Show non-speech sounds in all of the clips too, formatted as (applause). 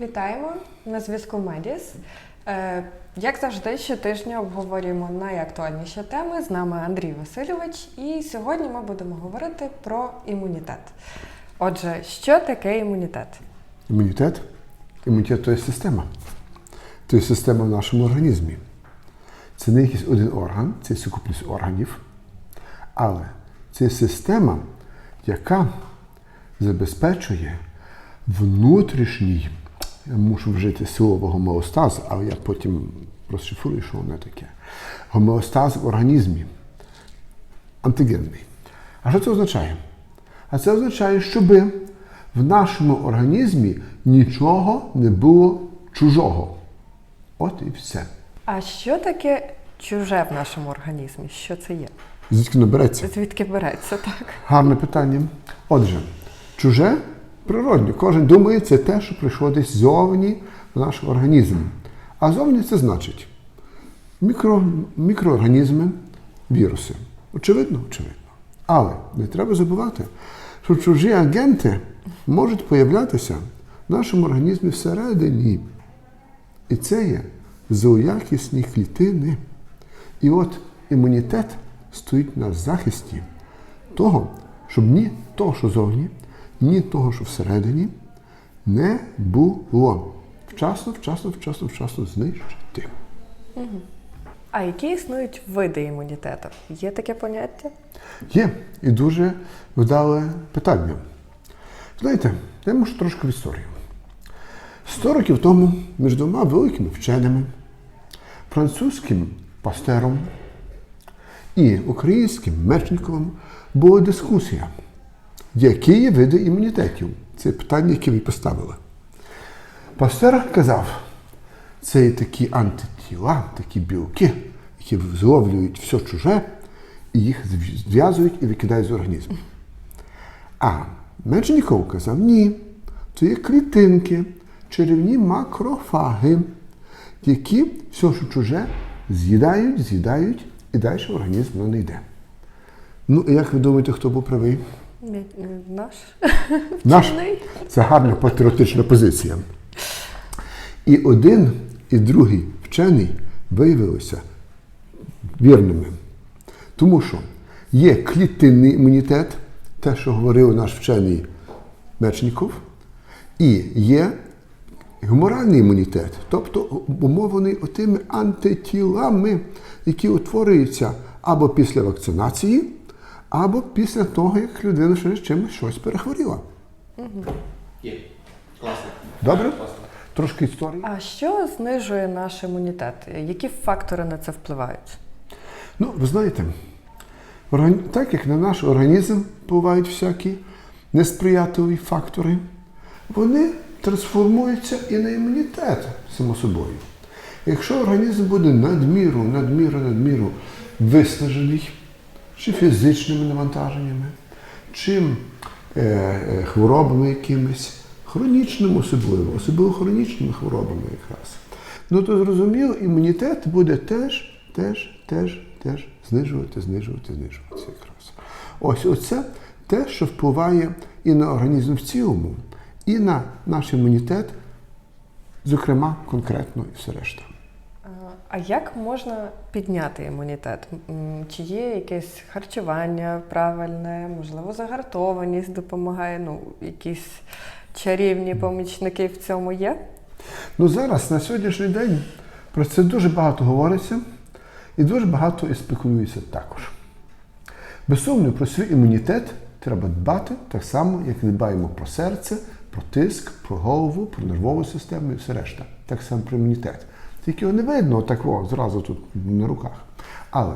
Вітаємо на зв'язку Медіс. Е, Як завжди, щотижня обговорюємо найактуальніші теми. З нами Андрій Васильович, і сьогодні ми будемо говорити про імунітет. Отже, що таке імунітет? Імунітет. Імунітет то є система. То є система в нашому організмі. Це не якийсь один орган, це сукупність органів. Але це система, яка забезпечує внутрішній, я мушу вжити силового гомеостаз, але я потім розшифрую, що воно таке. Гомеостаз в організмі антигенний. А що це означає? А це означає, щоби в нашому організмі нічого не було чужого. От і все. А що таке чуже в нашому організмі? Що це є? Звідки воно береться? Звідки береться так? Гарне питання. Отже, чуже природньо. Кожен думає, це те, що прийшло десь ззовні в наш організм. А зовні це значить мікро, мікроорганізми, віруси. Очевидно, очевидно. Але не треба забувати, що чужі агенти можуть появлятися в нашому організмі всередині. І це є злоякісні клітини. І от імунітет стоїть на захисті того, щоб ні того, що зовні, ні того, що всередині, не було. Вчасно, вчасно, вчасно, вчасно знищити. А які існують види імунітету? Є таке поняття? Є і дуже вдале питання. Знаєте, я можу трошки в історію. Сто років тому між двома великими вченими, французьким пастером і українським Мечниковим була дискусія, які є види імунітетів. Це питання, яке ви поставили. Пастер казав, це є такі антитіла, такі білки, які зловлюють все чуже і їх зв'язують і викидають з організму. А Мечніков казав, ні, це є клітинки, чарівні макрофаги, які все, що чуже, з'їдають, з'їдають і далі організм не йде. Ну, і як ви думаєте, хто був правий? Наш? (laughs) Наш. Вчений? Це гарна патріотична позиція. І один, і другий вчений виявилися вірними. Тому що є клітинний імунітет, те, що говорив наш вчений Мечніков, і є гуморальний імунітет, тобто умовлений отими антитілами, які утворюються або після вакцинації, або після того, як людина ще з чимось щось перехворіла. Є. Класно. Добре? Класно. Трошки історії. А що знижує наш імунітет? Які фактори на це впливають? Ну, ви знаєте, так як на наш організм бувають всякі несприятливі фактори, вони трансформуються і на імунітет, само собою. Якщо організм буде надміру, надміру, надміру виснажений, чи фізичними навантаженнями, чи е, е, хворобами якимись, хронічними особливо, особливо хронічними хворобами якраз, ну то зрозуміло, імунітет буде теж, теж, теж, теж знижувати, знижувати, знижуватися якраз. Ось оце те, що впливає і на організм в цілому, і на наш імунітет, зокрема, конкретно і все решта. А, як можна підняти імунітет? Чи є якесь харчування правильне, можливо, загартованість допомагає? Ну, якісь чарівні помічники в цьому є? Ну зараз, на сьогоднішній день, про це дуже багато говориться і дуже багато і спекулюється також. Без сумніву, про свій імунітет треба дбати так само, як дбаємо про серце, про тиск, про голову, про нервову систему і все решта. Так само про імунітет. Тільки його не видно так о, зразу тут на руках. Але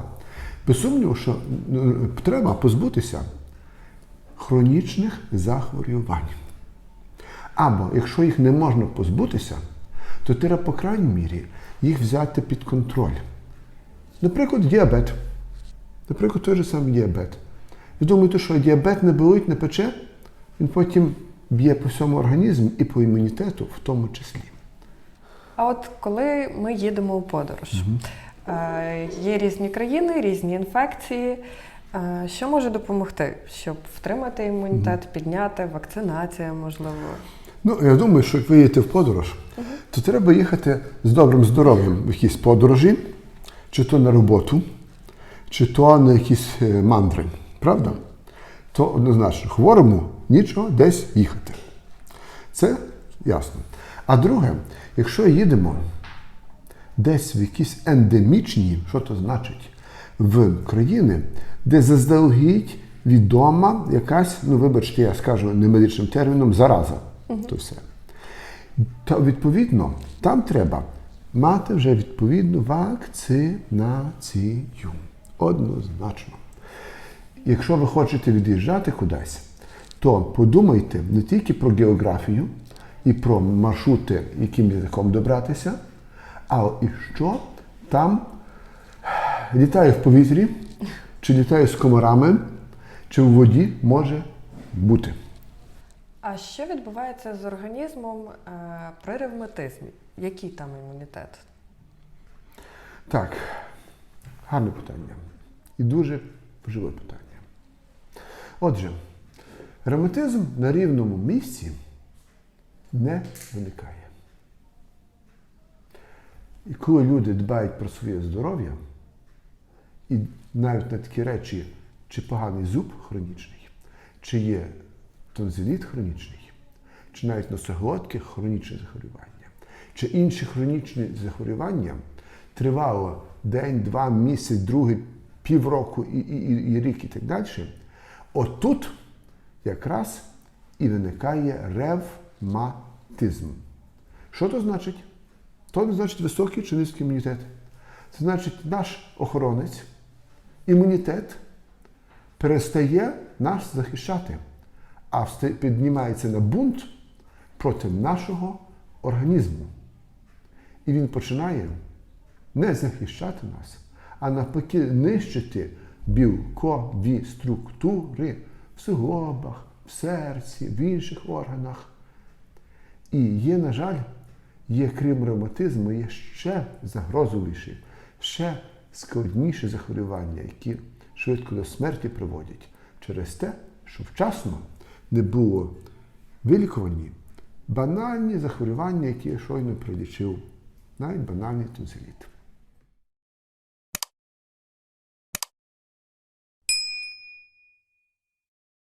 без сумніву, що е, треба позбутися хронічних захворювань. Або якщо їх не можна позбутися, то треба, по крайній мірі, їх взяти під контроль. Наприклад, діабет. Наприклад, той же самий діабет. Ви думаєте, що діабет не болить, не пече, він потім б'є по всьому організму і по імунітету в тому числі. А от коли ми їдемо у подорож, е, є різні країни, різні інфекції. Е, Що може допомогти, щоб втримати імунітет, підняти вакцинація, можливо? Ну, я думаю, що як ви їдете в подорож, то треба їхати з добрим здоров'ям в якісь подорожі, чи то на роботу, чи то на якісь е, мандри. Правда? То однозначно, хворому нічого десь їхати. Це ясно. А друге, якщо їдемо десь в якісь ендемічні, що то значить, в країни, де заздалегідь відома якась, ну вибачте, я скажу не медичним терміном, зараза. То все. То відповідно там треба мати вже відповідну вакцинацію. Однозначно. Якщо ви хочете від'їжджати кудись, то подумайте не тільки про географію і про маршрути, яким язиком добратися, а і що там літає в повітрі, чи літає з комарами, чи в воді може бути. А що відбувається з організмом е, при ревматизмі? Який там імунітет? Так, гарне питання. І дуже важливе питання. Отже, ревматизм на рівному місці не виникає. І коли люди дбають про своє здоров'я, і навіть на такі речі, чи поганий зуб хронічний, чи є тонзиліт хронічний, чи навіть носоглотки хронічне захворювання, чи інші хронічні захворювання тривало день, два, місяць, другий, півроку і, і, і, і рік і так далі, отут якраз і виникає ревматизм. Що то значить? То значить високий чи низький імунітет. Це значить, наш охоронець, імунітет перестає нас захищати, а піднімається на бунт проти нашого організму. І він починає не захищати нас, а навпаки нищити білкові структури в суглобах, в серці, в інших органах. І є, на жаль, є крім ревматизму, є ще загрозовіші, ще складніші захворювання, які швидко до смерті приводять через те, що вчасно не було вилікувані банальні захворювання, які я щойно прилічив, навіть банальний тонзиліт.